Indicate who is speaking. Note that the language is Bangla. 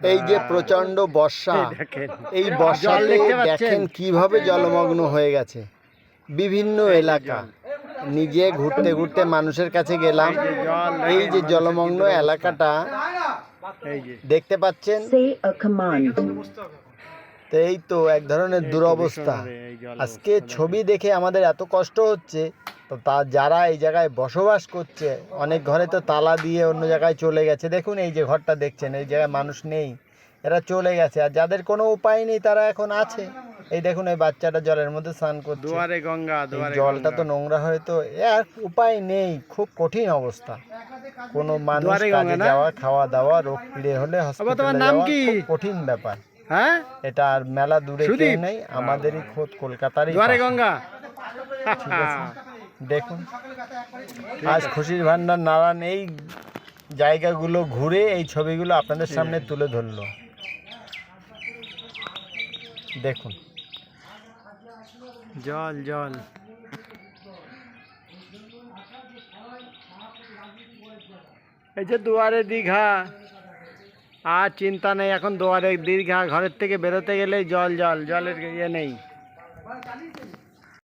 Speaker 1: এই যে প্রচণ্ড বর্ষা এই বর্ষাতে? দেখেন কীভাবে জলমগ্ন হয়ে গেছে। বিভিন্ন এলাকা। নিজে ঘুরতে ঘুরতে মানুষের কাছে গেলাম। এই যে জলমগ্ন এলাকাটা দেখতে পাচ্ছেন? এই তো এক ধরনের দুরবস্থা। আজকে ছবি দেখে আমাদের এত কষ্ট হচ্ছে। তো তা যারা এই জায়গায় বসবাস করছে অনেক ঘরে তো তালা দিয়ে অন্য জায়গায় চলে গেছে। দেখুন এই যে ঘরটা দেখছেন এই জায়গায় মানুষ নেই এরা চলে গেছে। আর যাদের কোনো উপায় নেই তারা এখন আছে। এই দেখুন এই বাচ্চাটা জলের মধ্যে স্নান করছে।
Speaker 2: দুয়ারে গঙ্গা দুয়ারে
Speaker 1: জলটা তো নোংরা হয়ে তো আর উপায় নেই খুব কঠিন অবস্থা। কোনো মানুষ কাজে যাওয়া খাওয়া দাওয়া রোগ পিড়ে হলে হসপিটালে
Speaker 2: নাম
Speaker 1: যাওয়া কঠিন ব্যাপার।
Speaker 2: হ্যাঁ?
Speaker 1: এটা আর মেলা দূরে? কেউ নেই আমাদেরই খোদ কলকাতারই
Speaker 2: দুয়ারে
Speaker 1: পাশে।
Speaker 2: গঙ্গা।
Speaker 1: দেখুন আজ খুশির ভান্ডার নারায়ণ এই জায়গাগুলো ঘুরে এই ছবিগুলো আপনাদের সামনে তুলে ধরলো। দেখুন।
Speaker 2: জল জল। এই যে দুয়ারে দীঘা আর চিন্তা নেই এখন দুয়ারে দীঘা ঘরের থেকে বেরোতে গেলেই জল জল জলের ইয়ে নেই।